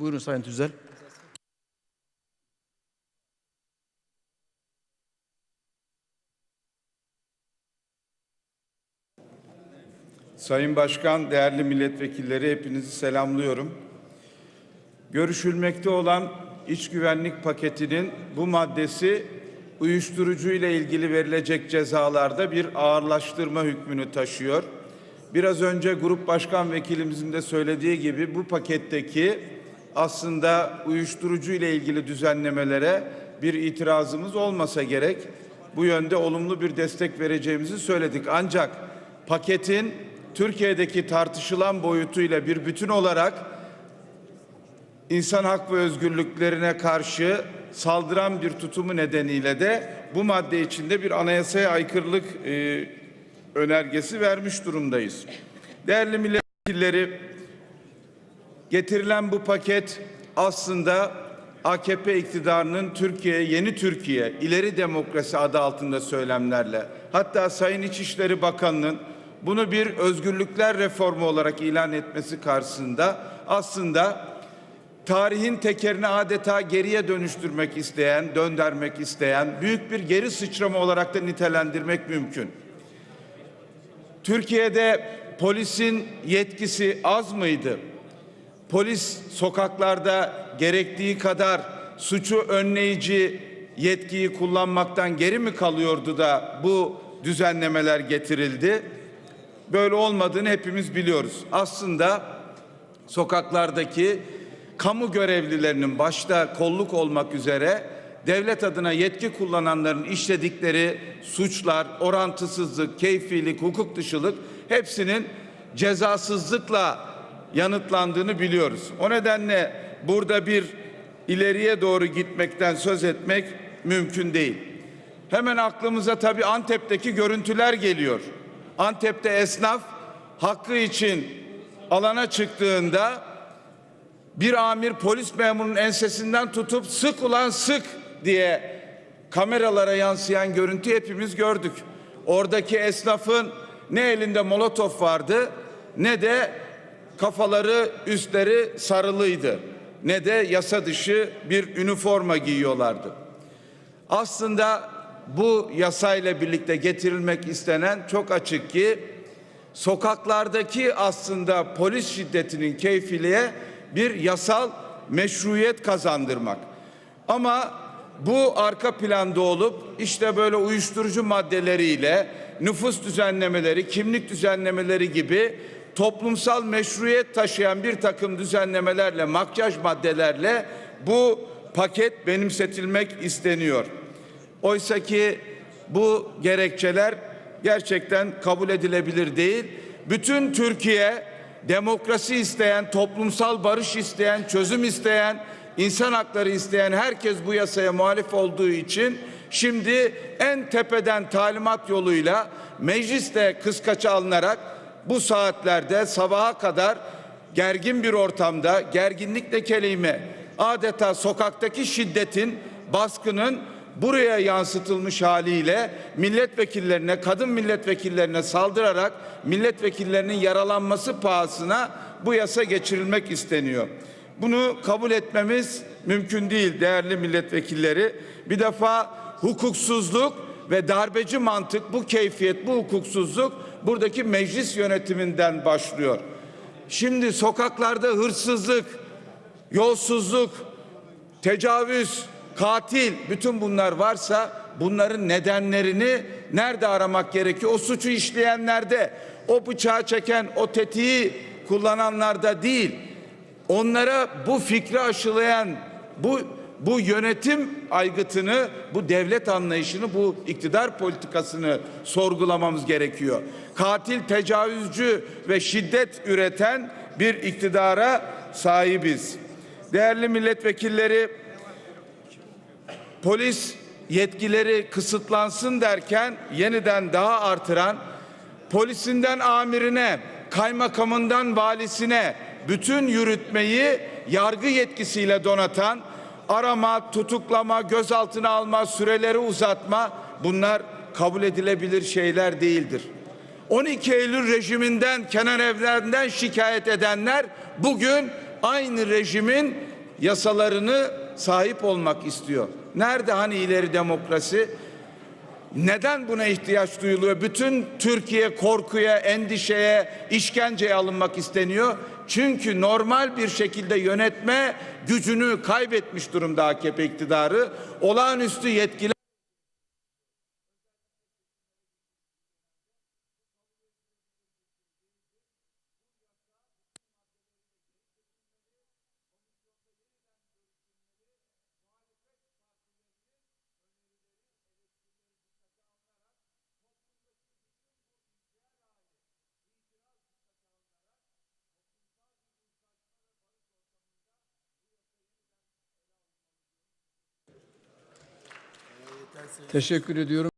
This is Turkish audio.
Buyurun Sayın Tüzel. Sayın Başkan, değerli milletvekilleri hepinizi selamlıyorum. Görüşülmekte olan iç güvenlik paketinin bu maddesi uyuşturucu ile ilgili verilecek cezalarda bir ağırlaştırma hükmünü taşıyor. Biraz önce grup başkan vekilimizin de söylediği gibi bu paketteki aslında uyuşturucu ile ilgili düzenlemelere bir itirazımız olmasa gerek. Bu yönde olumlu bir destek vereceğimizi söyledik. Ancak paketin Türkiye'deki tartışılan boyutuyla bir bütün olarak insan hak ve özgürlüklerine karşı saldıran bir tutumu nedeniyle de bu madde içinde bir anayasaya aykırılık e, önergesi vermiş durumdayız. Değerli milletvekilleri, getirilen bu paket aslında AKP iktidarının Türkiye, yeni Türkiye, ileri demokrasi adı altında söylemlerle, hatta Sayın İçişleri Bakanı'nın bunu bir özgürlükler reformu olarak ilan etmesi karşısında aslında tarihin tekerini adeta geriye dönüştürmek isteyen, döndürmek isteyen büyük bir geri sıçrama olarak da nitelendirmek mümkün. Türkiye'de polisin yetkisi az mıydı? Polis sokaklarda gerektiği kadar suçu önleyici yetkiyi kullanmaktan geri mi kalıyordu da bu düzenlemeler getirildi? Böyle olmadığını hepimiz biliyoruz. Aslında sokaklardaki kamu görevlilerinin başta kolluk olmak üzere devlet adına yetki kullananların işledikleri suçlar, orantısızlık, keyfilik, hukuk dışılık hepsinin cezasızlıkla yanıtlandığını biliyoruz. O nedenle burada bir ileriye doğru gitmekten söz etmek mümkün değil. Hemen aklımıza tabii Antep'teki görüntüler geliyor. Antep'te esnaf hakkı için alana çıktığında bir amir polis memurunun ensesinden tutup sık ulan sık diye kameralara yansıyan görüntü hepimiz gördük. Oradaki esnafın ne elinde molotof vardı ne de kafaları üstleri sarılıydı ne de yasa dışı bir üniforma giyiyorlardı. Aslında bu yasayla birlikte getirilmek istenen çok açık ki sokaklardaki aslında polis şiddetinin keyfiliğe bir yasal meşruiyet kazandırmak. Ama bu arka planda olup işte böyle uyuşturucu maddeleriyle nüfus düzenlemeleri, kimlik düzenlemeleri gibi toplumsal meşruiyet taşıyan bir takım düzenlemelerle, makyaj maddelerle bu paket benimsetilmek isteniyor. Oysa ki bu gerekçeler gerçekten kabul edilebilir değil. Bütün Türkiye demokrasi isteyen, toplumsal barış isteyen, çözüm isteyen, insan hakları isteyen herkes bu yasaya muhalif olduğu için şimdi en tepeden talimat yoluyla mecliste kıskaça alınarak bu saatlerde sabaha kadar gergin bir ortamda gerginlikle kelime adeta sokaktaki şiddetin baskının buraya yansıtılmış haliyle milletvekillerine, kadın milletvekillerine saldırarak milletvekillerinin yaralanması pahasına bu yasa geçirilmek isteniyor. Bunu kabul etmemiz mümkün değil değerli milletvekilleri. Bir defa hukuksuzluk ve darbeci mantık bu keyfiyet, bu hukuksuzluk buradaki meclis yönetiminden başlıyor. Şimdi sokaklarda hırsızlık, yolsuzluk, tecavüz, katil bütün bunlar varsa bunların nedenlerini nerede aramak gerekiyor? O suçu işleyenlerde, o bıçağı çeken, o tetiği kullananlarda değil. Onlara bu fikri aşılayan, bu bu yönetim aygıtını, bu devlet anlayışını, bu iktidar politikasını sorgulamamız gerekiyor. Katil, tecavüzcü ve şiddet üreten bir iktidara sahibiz. Değerli milletvekilleri, polis yetkileri kısıtlansın derken yeniden daha artıran polisinden amirine, kaymakamından valisine bütün yürütmeyi yargı yetkisiyle donatan arama, tutuklama, gözaltına alma, süreleri uzatma bunlar kabul edilebilir şeyler değildir. 12 Eylül rejiminden Kenan Evren'den şikayet edenler bugün aynı rejimin yasalarını sahip olmak istiyor. Nerede hani ileri demokrasi? Neden buna ihtiyaç duyuluyor? Bütün Türkiye korkuya, endişeye, işkenceye alınmak isteniyor. Çünkü normal bir şekilde yönetme gücünü kaybetmiş durumda AKP iktidarı. Olağanüstü yetkiler Teşekkür ediyorum.